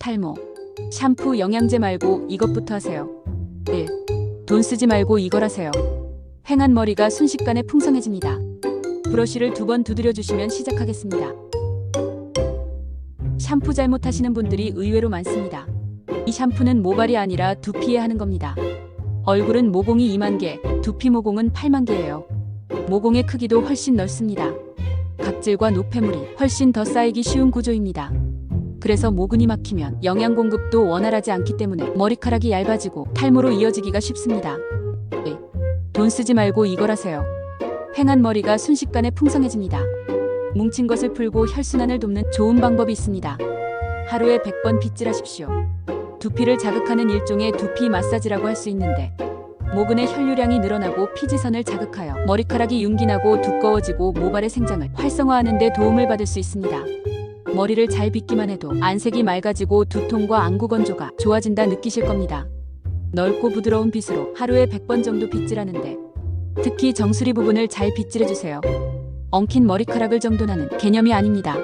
탈모. 샴푸 영양제 말고 이것부터 하세요. 1. 돈 쓰지 말고 이걸 하세요. 휑한 머리가 순식간에 풍성해집니다. 브러쉬를 두 번 두드려 주시면 시작하겠습니다. 샴푸 잘못하시는 분들이 의외로 많습니다. 이 샴푸는 모발이 아니라 두피에 하는 겁니다. 얼굴은 모공이 2만 개, 두피 모공은 8만 개예요. 모공의 크기도 훨씬 넓습니다. 각질과 노폐물이 훨씬 더 쌓이기 쉬운 구조입니다. 그래서 모근이 막히면 영양 공급도 원활하지 않기 때문에 머리카락이 얇아지고 탈모로 이어지기가 쉽습니다. 네. 돈 쓰지 말고 이걸 하세요. 휑한 머리가 순식간에 풍성해집니다. 뭉친 것을 풀고 혈순환을 돕는 좋은 방법이 있습니다. 하루에 100번 빗질하십시오. 두피를 자극하는 일종의 두피 마사지라고 할 수 있는데 모근의 혈류량이 늘어나고 피지선을 자극하여 머리카락이 윤기나고 두꺼워지고 모발의 생장을 활성화하는 데 도움을 받을 수 있습니다. 머리를 잘 빗기만 해도 안색이 맑아지고 두통과 안구 건조가 좋아진다 느끼실 겁니다. 넓고 부드러운 빗으로 하루에 100번 정도 빗질하는데 특히 정수리 부분을 잘 빗질해 주세요. 엉킨 머리카락을 정돈하는 개념이 아닙니다.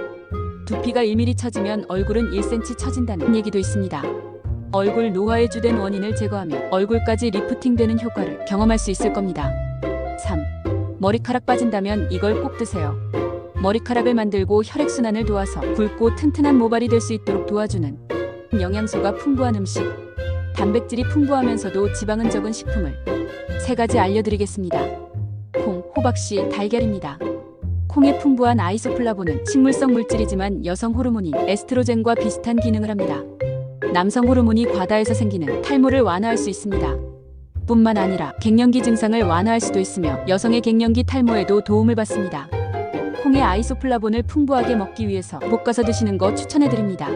두피가 1mm 처지면 얼굴은 1cm 처진다는 얘기도 있습니다. 얼굴 노화의 주된 원인을 제거하며 얼굴까지 리프팅되는 효과를 경험할 수 있을 겁니다. 3. 머리카락 빠진다면 이걸 꼭 드세요. 머리카락을 만들고 혈액순환을 도와서 굵고 튼튼한 모발이 될 수 있도록 도와주는 영양소가 풍부한 음식, 단백질이 풍부하면서도 지방은 적은 식품을 세 가지 알려드리겠습니다. 콩, 호박씨, 달걀입니다. 콩에 풍부한 아이소플라본은 식물성 물질이지만 여성 호르몬인 에스트로겐과 비슷한 기능을 합니다. 남성 호르몬이 과다해서 생기는 탈모를 완화할 수 있습니다. 뿐만 아니라 갱년기 증상을 완화할 수도 있으며 여성의 갱년기 탈모에도 도움을 받습니다. 콩의 아이소플라본을 풍부하게 먹기 위해서 볶아서 드시는 거 추천해 드립니다.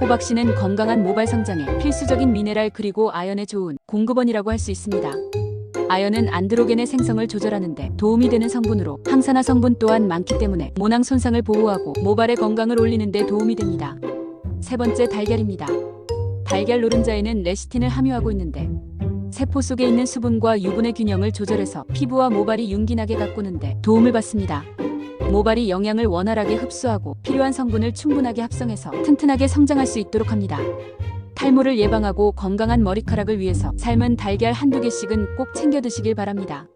호박씨는 건강한 모발 성장에 필수적인 미네랄 그리고 아연에 좋은 공급원이라고 할 수 있습니다. 아연은 안드로겐의 생성을 조절하는데 도움이 되는 성분으로 항산화 성분 또한 많기 때문에 모낭 손상을 보호하고 모발의 건강을 올리는 데 도움이 됩니다. 세 번째 달걀입니다. 달걀 노른자에는 레시틴을 함유하고 있는데 세포 속에 있는 수분과 유분의 균형을 조절해서 피부와 모발이 윤기나게 가꾸는데 도움을 받습니다. 모발이 영양을 원활하게 흡수하고 필요한 성분을 충분하게 합성해서 튼튼하게 성장할 수 있도록 합니다. 탈모를 예방하고 건강한 머리카락을 위해서 삶은 달걀 한두 개씩은 꼭 챙겨 드시길 바랍니다.